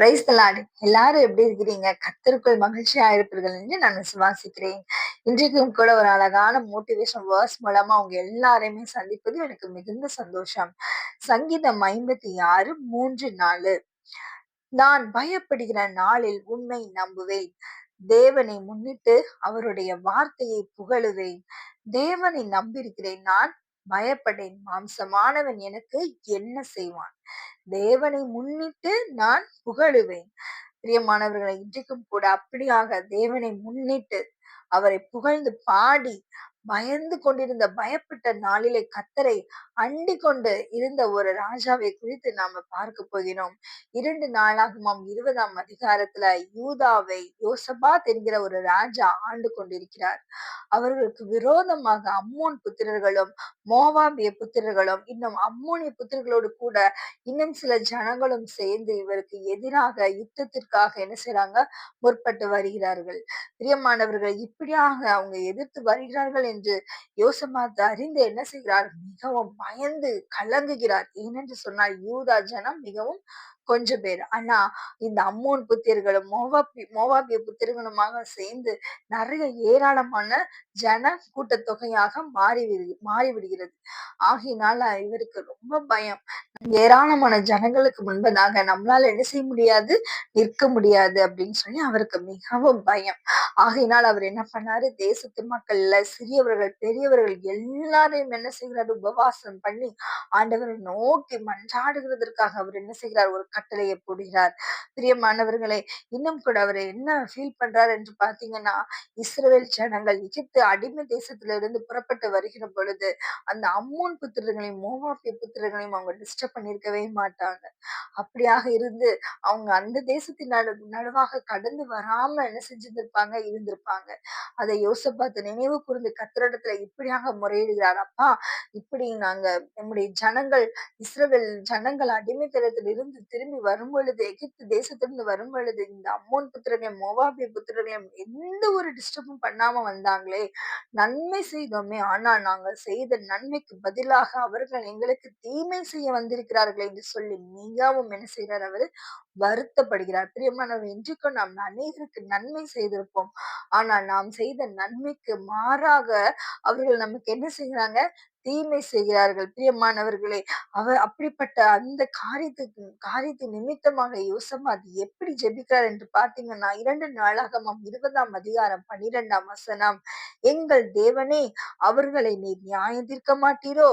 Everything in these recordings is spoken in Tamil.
பிரைஸ் தலாடு எல்லாரும் எப்படி இருக்கிறீங்க? கத்திற்குள் மகிழ்ச்சியா இருப்பீர்கள் என்று நான் விசுவாசிக்கிறேன். இன்றைக்கும் கூட ஒரு அழகான மோட்டிவேஷன் வேர்ஸ் மூலமா அவங்க எல்லாரையுமே சந்திப்பது எனக்கு மிகுந்த சந்தோஷம். சங்கீதம் ஐம்பத்தி ஆறு மூன்று நாலு. நான் பயப்படுகிற நாளில் உண்மை நம்புவேன். தேவனை முன்னிட்டு அவருடைய வார்த்தையை புகழுவேன். தேவனை நம்பியிருக்கிறேன் நான். பயப்படேன். மாம்சமானவன் எனக்கு என்ன செய்வான்? தேவனை முன்னிட்டு நான் புகழுவேன். பிரியமானவர்களை இன்றைக்கும் கூட அப்படியாக தேவனை முன்னிட்டு அவரை புகழ்ந்து பாடி பயந்து கொண்டிருந்த பயப்பட்ட நாளிலே கத்தரை அண்டி கொண்டு இருந்த ஒரு ராஜாவை குறித்து நாம பார்க்க போகிறோம். இரண்டு நாளாகுமாம் இருபதாம் அதிகாரத்துல யூதாவை யோசபா என்கிற ஒரு ராஜா ஆண்டு கொண்டிருக்கிறார். அவர்களுக்கு விரோதமாக அம்மோன் புத்திரர்களும் மோவாபிய புத்திரர்களும் இன்னும் அம்மோனிய புத்திரர்களோடு கூட இன்னும் சில ஜனங்களும் சேர்ந்து இவருக்கு எதிராக யுத்தத்திற்காக என்ன செய்யறாங்க முற்பட்டு வருகிறார்கள். பிரியமானவர்கள் இப்படியாக அவங்க எதிர்த்து வருகிறார்கள் என்று யோசமா அறிந்து என்ன செய்கிறார்? மிகவும் பயந்து கலங்குகிறார். ஏனென்று சொன்னால் யூதா ஜனம் மிகவும் கொஞ்சம் பேர். ஆனா இந்த அம்மோன் புத்திரர்களும் மோவாபி மோவாபிய புத்திரர்களுமாக சேர்ந்து நிறைய ஏராளமான ஜன கூட்டத்தொகையாக மாறி மாறிவிடுகிறது ஆகினால இவருக்கு ரொம்ப பயம். ஏராளமான ஜனங்களுக்கு முன்பதாக நம்மளால என்ன செய்ய முடியாது? நிற்க முடியாது அப்படின்னு சொல்லி அவருக்கு மிகவும் பயம். ஆகையினால் அவர் என்ன பண்ணாரு? தேசத்து மக்கள்ல சிறியவர்கள் பெரியவர்கள் எல்லாரையும் என்ன செய்கிறார்? உபவாசம் பண்ணி ஆண்டவரை நோக்கி மன்றாடுகிறதற்காக அவர் என்ன செய்கிறார்? ஒரு கட்டளையை போடுகிறார். பிரியமானவர்களே இன்னும் கூட அவர் என்ன ஃபீல் பண்றார் என்று பாத்தீங்கன்னா இஸ்ரேல் ஜனங்கள் எகிப்து அடிமை தேசத்துல இருந்து புறப்பட்டு வருகிற பொழுது அந்த அம்மோன் புத்திரர்களையும் மோவாப்பிய புத்திரர்களையும் அவங்க டிஸ்டர்ப் பண்ணிருக்கவே மாட்டாங்க. அப்படியாக இருந்து அவங்க அந்த தேசத்தின் நடு நடுவாக கடந்து வராம என்ன செஞ்சிருந்திருப்பாங்க? இருந்திருப்பாங்க. அதை யோசப்பாத்து நினைவு கூர்ந்து கத்திரிடத்துல இப்படியாக முறையிடுகிறார். அப்பா இப்படி நாங்க நம்முடைய ஜனங்கள் இஸ்ரேல் ஜனங்கள் அடிமைத்தனத்தில் இருந்து திரும்பி வரும் பொழுது எகிப்து தேசத்திலிருந்து வரும் பொழுது இந்த அம்மோன் புத்திரனையும் மோவாபிய புத்திரனையும் எந்த ஒரு டிஸ்டர்பும் பண்ணாம வந்தாங்களே? நன்மை செய்தோமே. ஆனால் நாங்கள் செய்த நன்மைக்கு பதிலாக அவர்கள் எங்களுக்கு தீமை செய்ய வந்திருக்கிறார்கள் என்று சொல்லி மிகவும் என்ன செய்கிறார் அவர்? வருத்தப்படுகிறார். பிரியமானவர் இன்றைக்கும் நாம் அநேகருக்கு நன்மை செய்திருப்போம். ஆனால் நாம் செய்த நன்மைக்கு மாறாக அவர்கள் நமக்கு என்ன செய்கிறாங்க? தீமை செய்கிறார்கள். பிரியமானவர்களே அவர் அப்படிப்பட்ட அந்த காரியத்துக்கு காரியத்தை நிமித்தமாக யோசமாத் எப்படி ஜெபிக்கிறார் என்று பார்த்தீங்கன்னா இரண்டு நாளாக இருபதாம் அதிகாரம் பனிரெண்டாம் வசனம் எங்கள் தேவனே அவர்களை நீர் நியாயம் தீர்க்க மாட்டீரோ?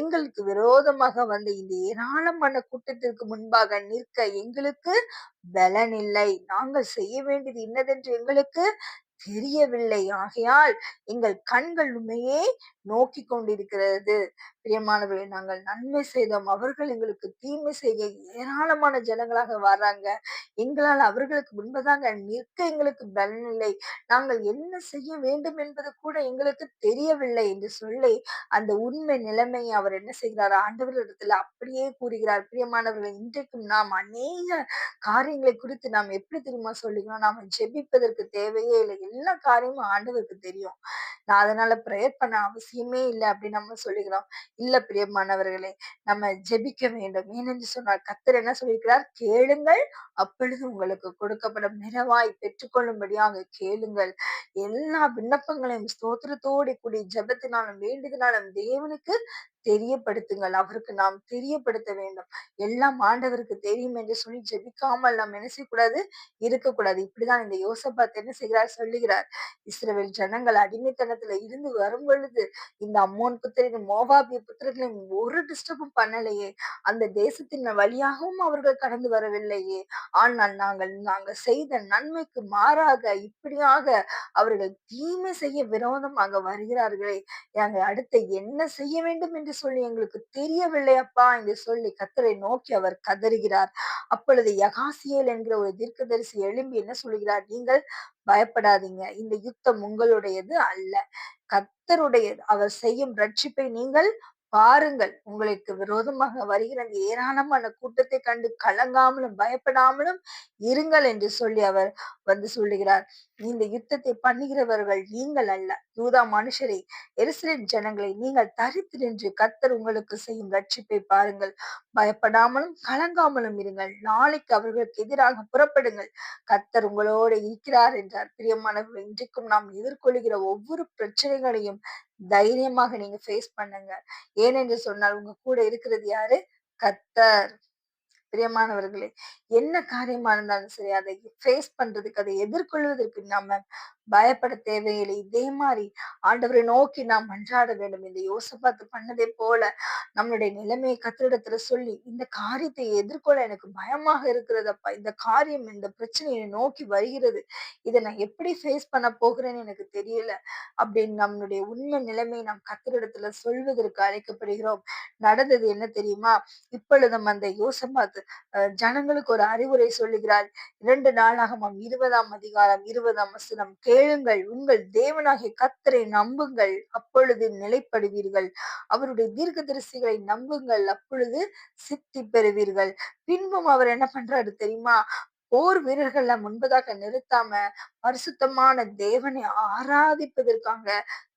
எங்களுக்கு விரோதமாக வந்த இந்த ஏராளமான கூட்டத்திற்கு முன்பாக நிற்க எங்களுக்கு பலன் இல்லை. நாங்கள் செய்ய வேண்டியது என்னதென்று எங்களுக்கு தெரியவில்லை. ஆகையால் எங்கள் கண்கள் உண்மையே நோக்கி கொண்டிருக்கிறது. பிரியமானவர்களை நாங்கள் நன்மை செய்தோம். அவர்கள் எங்களுக்கு தீமை செய்ய ஏராளமான ஜனங்களாக வர்றாங்க எங்களால் அவர்களுக்கு முன்பதாக நிற்க எங்களுக்கு பலன் இல்லை. நாங்கள் என்ன செய்ய வேண்டும் என்பது கூட எங்களுக்கு தெரியவில்லை என்று சொல்லி அந்த உண்மை நிலைமையை அவர் என்ன செய்கிறார்? ஆண்டவர்களிடத்துல அப்படியே கூறுகிறார். பிரியமானவர்கள் இன்றைக்கும் நாம் அநேக காரியங்களை குறித்து நாம் எப்படி தெரியுமா சொல்லிக்கணும் நாம ஜெபிப்பதற்கு தேவையே இல்லை. எல்லா காரியமும் ஆண்டவருக்கு தெரியும். நான் அதனால ப்ரேயர் பண்ண அவசியமே இல்லை அப்படின்னு நம்ம சொல்லிக்கிறோம். இல்ல பிரியமானவர்களே நம்ம ஜெபிக்க வேண்டும். ஏனென்று சொன்னால் கத்தர் என்ன சொல்லியிருக்கிறார்? கேளுங்கள் அப்பொழுது உங்களுக்கு கொடுக்கப்படும் நிறைவாய் பெற்றுக்கொள்ளும்படியாக கேளுங்கள். எல்லா விண்ணப்பங்களையும் ஸ்தோத்திரத்தோடு கூடிய ஜபத்தினாலும் வேண்டுதனாலும் தேவனுக்கு தெரியப்படுத்துங்கள். அவருக்கு நாம் தெரியப்படுத்த வேண்டும். எல்லாம் ஆண்டவருக்கு தெரியும் என்று சொல்லி ஜெபிக்காமல் நாம் என்ன செய்யக்கூடாது இருக்கக்கூடாது. இப்படிதான் இந்த யோசபாத் என்ன செய்கிறார்? சொல்லுகிறார். இஸ்ரேல் ஜனங்கள் அடிமைத்தனத்துல இருந்து வரும் பொழுது இந்த அம்மோன் புத்திரின் மோவாபிய புத்திரர்களையும் ஒரு டிஸ்டர்பும் பண்ணலையே. அந்த தேசத்தின் வழியாகவும் அவர்கள் கடந்து வரவில்லையே. ஆனால் நாங்கள் நாங்கள் செய்த நன்மைக்கு மாறாக இப்படியாக அவர்கள் தீமை செய்ய விரோதமாக வருகிறார்களே. நாங்கள் அடுத்த என்ன செய்ய வேண்டும் என்று என்று சொல்லி எங்களுக்கு தெரியவில்லை அப்பா என்று சொல்லி கத்தரை நோக்கி அவர் கதறுகிறார். அப்பொழுது யகாசியல் என்கிற ஒரு தீர்க்கதரிசி எழும்பி என்ன சொல்கிறார் நீங்கள் பயப்படாதீங்க. இந்த யுத்தம் உங்களுடையது அல்ல. கத்தருடைய அவர் செய்யும் ரட்சிப்பை நீங்கள் பாருங்கள் உங்களுக்கு விரோதமாக வருகிற அந்த ஏராளமான கூட்டத்தை கண்டு கலங்காமலும் பயப்படாமலும் இருங்கள் என்று சொல்லி அவர் வந்து சொல்லுகிறார். இந்த யுத்தத்தை பண்ணுகிறவர்கள் நீங்கள் அல்ல. யூதா மனுஷரை எரிசலின் ஜனங்களை நீங்கள் தரித்து நின்று கத்தர் உங்களுக்கு செய்யும் ரட்சிப்பை பாருங்கள். பயப்படாமலும் கலங்காமலும் இருங்கள். நாளைக்கு அவர்களுக்கு எதிராக புறப்படுங்கள். கத்தர் உங்களோடு இருக்கிறார் என்றார். பிரியமானவர்கள் இன்றைக்கும் நாம் எதிர்கொள்கிற ஒவ்வொரு பிரச்சனைகளையும் தைரியமாக நீங்க ஃபேஸ் பண்ணுங்க. ஏனென்று சொன்னால் உங்க கூட இருக்கிறது யாரு? கத்தர். பிரியமானவர்களே என்ன காரியமா இருந்தாலும் சரி அதை ஃபேஸ் பண்றதுக்கு அதை எதிர்கொள்வதற்கு நாம பயப்பட தேவையில்லை. இதே மாதிரி ஆண்டவரை நோக்கி நாம் மன்றாட வேண்டும். இந்த யோசபாத்து பண்ணதே போல நம்மளுடைய நிலைமையை கத்திரிடத்துல சொல்லி இந்த காரியத்தை எதிர்கொள்ள எனக்கு பயமாக இருக்கிறதப்பா இந்த காரியம் இந்த பிரச்சனையை நோக்கி வருகிறது. இதை நான் எப்படி ஃபேஸ் பண்ண போகிறேன்னு எனக்கு தெரியல அப்படின்னு நம்மளுடைய உண்மை நிலைமையை நாம் கத்திரிடத்துல சொல்வதற்கு அழைக்கப்படுகிறோம். நடந்தது என்ன தெரியுமா? இப்பொழுதும் அந்த யோசபாத்து ஜனங்களுக்கு ஒரு அறிவுரை சொல்லுகிறார். இரண்டு நாளாகமாம் இருபதாம் அதிகாரம் இருபதாம் வசனம். கேளுங்கள் உங்கள் தேவனாகிய கத்தரை நம்புங்கள் அப்பொழுது நிலைப்படுவீர்கள். அவருடைய தீர்க்க தரிசிகளை நம்புங்கள் அப்பொழுது சித்தி பெறுவீர்கள். பின்பும் அவர் என்ன பண்றாரு தெரியுமா? போர் வீரர்களை முன்பதாக நிறுத்தாம பரிசுத்தமான தேவனை ஆராதிப்பதற்காக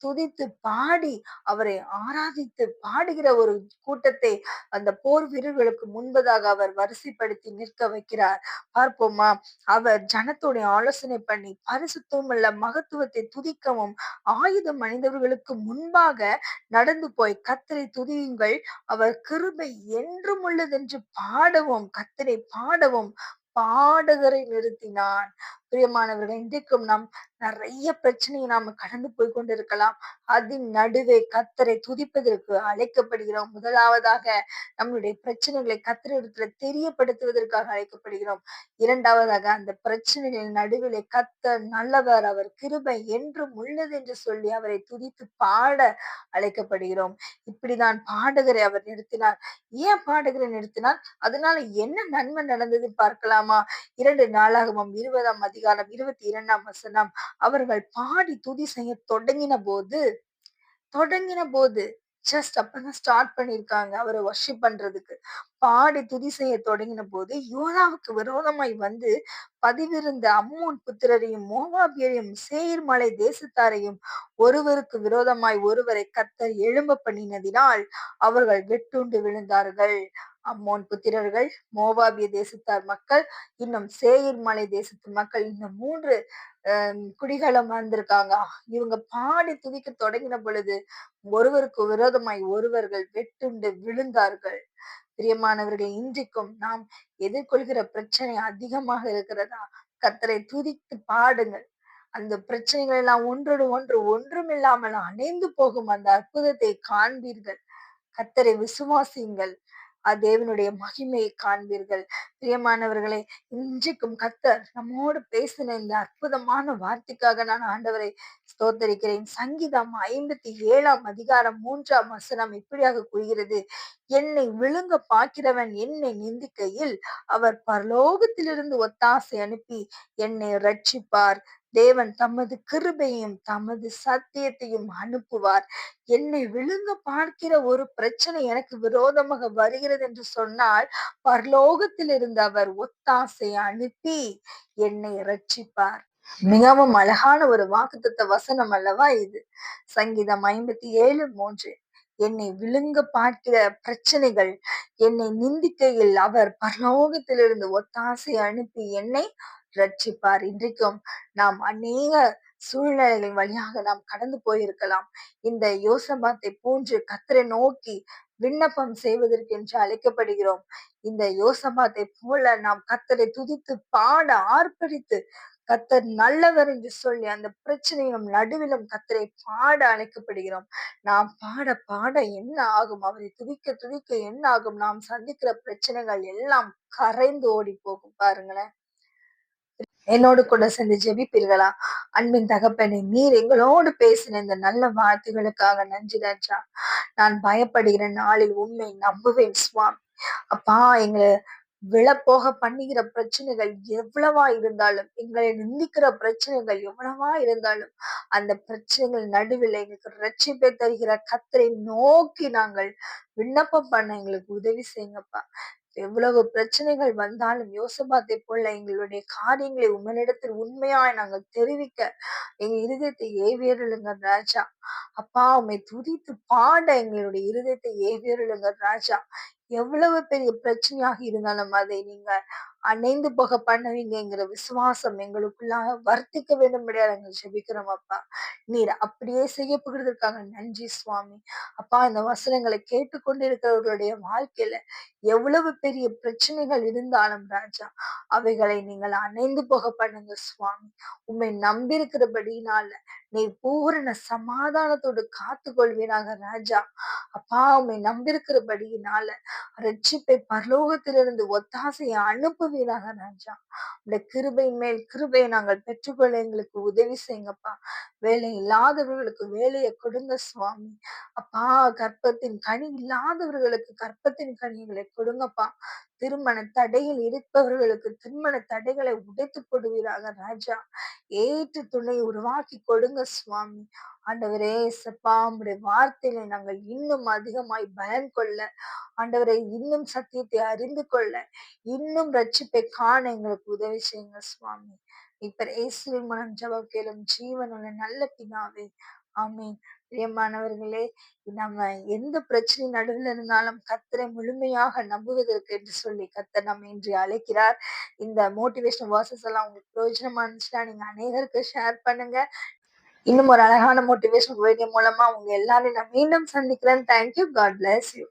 துதித்து பாடி அவரை ஆராதித்து பாடுகிற ஒரு கூட்டத்தை அந்த போர் வீரர்களுக்கு முன்பதாக அவர் வரிசைப்படுத்தி நிற்க வைக்கிறார். பார்ப்போமா? அவர் ஜனத்தோடைய ஆலோசனை பண்ணி பரிசுத்தமுள்ள மகத்துவத்தை துதிக்கவும் ஆயுதம் அணிந்தவர்களுக்கு முன்பாக நடந்து போய் கத்தரை துதியுங்கள். அவர் கிருபை என்றும் உள்ளதென்று பாடவும் கத்தரை பாடவும் பாடகரை நிறுத்தினான். பிரியமானவர்கள் இன்றைக்கும் நாம் நிறைய பிரச்சனையை நாம் கடந்து போய் கொண்டிருக்கலாம். அதன் நடுவே கத்தரை துதிப்பதற்கு அழைக்கப்படுகிறோம். முதலாவதாக நம்மளுடைய பிரச்சனைகளை கத்தரிடத்துல தெரியப்படுத்துவதற்காக அழைக்கப்படுகிறோம். இரண்டாவதாக அந்த பிரச்சனைகளின் நடுவிலே கத்த நல்லவர் அவர் கிருபை என்றும் உள்ளது என்று சொல்லி அவரை துதித்து பாட அழைக்கப்படுகிறோம். இப்படிதான் பாடகரை அவர் நிறுத்தினார். ஏன் பாடகரை நிறுத்தினார்? அதனால என்ன நன்மை நடந்தது பார்க்கலாமா? இரண்டு நாளாகவும் இருபதாம் அதிகாரம் அதிகாரம் இருபத்தி இரண்டாம் வசனம். அவர்கள் பாடி துதி செய்ய தொடங்கின போது தொடங்கின போது ஜஸ்ட் அப்பதான் ஸ்டார்ட் பண்ணிருக்காங்க அவரை வர்ஷிப் பண்றதுக்கு. பாடி துதி செய்ய தொடங்கின போது யோனாவுக்கு விரோதமாய் வந்து பதிவிருந்த அம்மோன் புத்திரரையும் மோவாபியரையும் சேயிர் மலை தேசத்தாரையும் ஒருவருக்கு விரோதமாய் ஒருவரை கத்தர் எழும்ப பண்ணினதினால் அவர்கள் வெட்டுண்டு விழுந்தார்கள். அம்மோன் புத்திரர்கள் மோவாபிய தேசத்தார் மக்கள் இன்னும் சேயிர் மலை தேசத்து மக்கள் இந்த மூன்று குடிகளும் வந்திருக்காங்க இவங்க பாடி துதிக்க தொடங்கின பொழுது ஒருவருக்கு விரோதமாய் ஒருவர்கள் வெட்டுண்டு விழுந்தார்கள். பிரியமானவர்கள் இன்றைக்கும் நாம் எதிர்கொள்கிற பிரச்சனை அதிகமாக இருக்கிறதா? கத்தரை துதித்து பாடுங்கள். அந்த பிரச்சனைகள் எல்லாம் ஒன்றோடு ஒன்று ஒன்றும் இல்லாமல் அணைந்து போகும் அந்த அற்புதத்தை காண்பீர்கள். கத்தரை விசுவாசியுங்கள். தேவனுடைய மகிமையை காண்பீர்கள். பிரியமானவர்களே இன்றைக்கும் கத்தர் நம்மோடு பேசின இந்த அற்புதமான வார்த்தைக்காக நான் ஆண்டவரை ஸ்தோத்தரிக்கிறேன். சங்கீதம் ஐம்பத்தி ஏழாம் அதிகாரம் மூன்றாம் வசனம் இப்படியாக கூறுகிறது. என்னை விழுங்க பார்க்கிறவன் என்னை நிந்திக்கையில் அவர் பரலோகத்திலிருந்து ஒத்தாசை அனுப்பி என்னை ரட்சிப்பார். தேவன் தமது கிருபையும் தமது சத்தியத்தையும் அனுப்புவார். என்னை விழுங்க பார்க்கிற ஒரு பிரச்சனை எனக்கு விரோதமாக வருகிறது என்று சொன்னால் பரலோகத்தில் இருந்து அவர் ஒத்தாசை அனுப்பி என்னை ரட்சிப்பார் மிகவும் அழகான ஒரு வாக்குத்த வசனம் அல்லவா இது? சங்கீதம் ஐம்பத்தி ஏழு மூன்று. என்னை விழுங்க பார்க்கிற பிரச்சனைகள் என்னை நிந்திக்கையில் அவர் பரலோகத்திலிருந்து ஒத்தாசை அனுப்பி என்னை ரட்சிப்பார். இன்றைக்கும் நாம் அநேக சூழ்நிலைகளின் வழியாக நாம் கடந்து போயிருக்கலாம். இந்த யோசபாத்தை போன்று கத்தரை நோக்கி விண்ணப்பம் செய்வதற்கு என்று அழைக்கப்படுகிறோம். இந்த யோசபாத்தை போல நாம் கத்தரை துதித்து பாட ஆர்ப்பரித்து கத்தர் நல்லவர் என்று சொல்லி அந்த பிரச்சனையும் நடுவிலும் கத்தரை பாட அழைக்கப்படுகிறோம். நாம் பாட பாட என்ன ஆகும்? அவரை துதிக்க துதிக்க என்ன ஆகும்? நாம் சந்திக்கிற பிரச்சனைகள் எல்லாம் கரைந்து ஓடி போகும். பாருங்களேன். என்னோடு கூட சேர்ந்து ஜெபிப்பீர்களா? அன்பின் தகப்பனை நீர் எங்களோடு பேசின இந்த நல்ல வார்த்தைகளுக்காக நன்றி நன்றா நான் பயப்படுகிற நாளில் உண்மை நம்புவேன் சுவாமி. அப்பா எங்களை விழப்போக பண்ணுகிற பிரச்சனைகள் எவ்வளவா இருந்தாலும் எங்களை நிந்திக்கிற பிரச்சனைகள் எவ்வளவா இருந்தாலும் அந்த பிரச்சனைகள் நடுவில் எங்களுக்கு ரட்சிப்பை தருகிற கத்தரை நோக்கி நாங்கள் விண்ணப்பம் பண்ண எங்களுக்கு உதவி செய்யுங்கப்பா. எவ்வளவு பிரச்சனைகள் வந்தாலும் யோசபாத்தை போல எங்களுடைய காரியங்களை உங்களிடத்தில் உண்மையாய் நாங்கள் தெரிவிக்க எங்க இருதயத்தை ஏவியருளுங்க ராஜா. அப்பா உண்மை துதித்து பாட எங்களுடைய இருதயத்தை ஏவியருளுங்க ராஜா. எவ்வளவு பெரிய பிரச்சனையாக இருந்தாலும் அதை நீங்க அணைந்து போக பண்ணுவீங்கிற விசுவாசம் எங்களுக்குள்ளாக வர்த்திக்க வேண்டும்படியாக எங்கள் ஜெபிக்கிறோம் அப்பா. நீர் அப்படியே செய்யப்படுறதுக்காக நன்றி சுவாமி. அப்பா இந்த வசனங்களை கேட்டுக்கொண்டிருக்கிறவர்களுடைய வாழ்க்கையில எவ்வளவு பெரிய பிரச்சனைகள் இருந்தாலும் ராஜா அவைகளை நீங்கள் அணைந்து போக பண்ணுங்க சுவாமி. உண்மை நம்பியிருக்கிறபடினால நீ பூரண சமாதானத்தோடு காத்து கொள்வீனாக ராஜா. அப்பா உண்மை நம்பியிருக்கிறபடியினால ரட்சிப்பை பரலோகத்திலிருந்து ஒத்தாசையை அனுப்புவீராக ராஜா. இந்த கிருபையின் மேல் கிருபையை நாங்கள் பெற்றுக்கொள்ள எங்களுக்கு உதவி செய்யுங்கப்பா. வேலை இல்லாதவர்களுக்கு வேலையை கொடுங்க சுவாமி. அப்பா கற்பத்தின் கனி இல்லாதவர்களுக்கு கற்பத்தின் கனிகளை கொடுங்கப்பா. திருமண தடையில் இருப்பவர்களுக்கு திருமண தடைகளை உடைத்து கொடுவீராக ராஜா. ஏற்று துணை உருவாக்கி கொடுங்க சுவாமி. ஆண்டவரே சப்பா உடைய வார்த்தையில நாங்கள் இன்னும் அதிகமாய் பயன் கொள்ள ஆண்டவரை இன்னும் சத்தியத்தை அறிந்து கொள்ள இன்னும் ரட்சிப்பை காண எங்களுக்கு உதவி செய்யுங்க சுவாமி. இப்ப இயேசுவின் மூலம் ஜபம் கேளும் ஜீவனுள்ள நல்ல பிதாவே. ஆமீன். பிரியமானவர்களே நம்ம எந்த பிரச்சனை நடுவில் இருந்தாலும் கத்தரை முழுமையாக நம்புவதற்கு என்று சொல்லி கத்தர் நம்ம இன்று அழைக்கிறார். இந்த மோட்டிவேஷன் வாசஸ் எல்லாம் உங்களுக்கு பிரயோஜனமா இருந்துச்சுன்னா நீங்க அநேகருக்கு ஷேர் பண்ணுங்க. இன்னும் ஒரு அழகான மோட்டிவேஷன் வீடியோ மூலமா உங்க எல்லாரையும் நான் மீண்டும் சந்திக்கிறேன். Thank you God bless you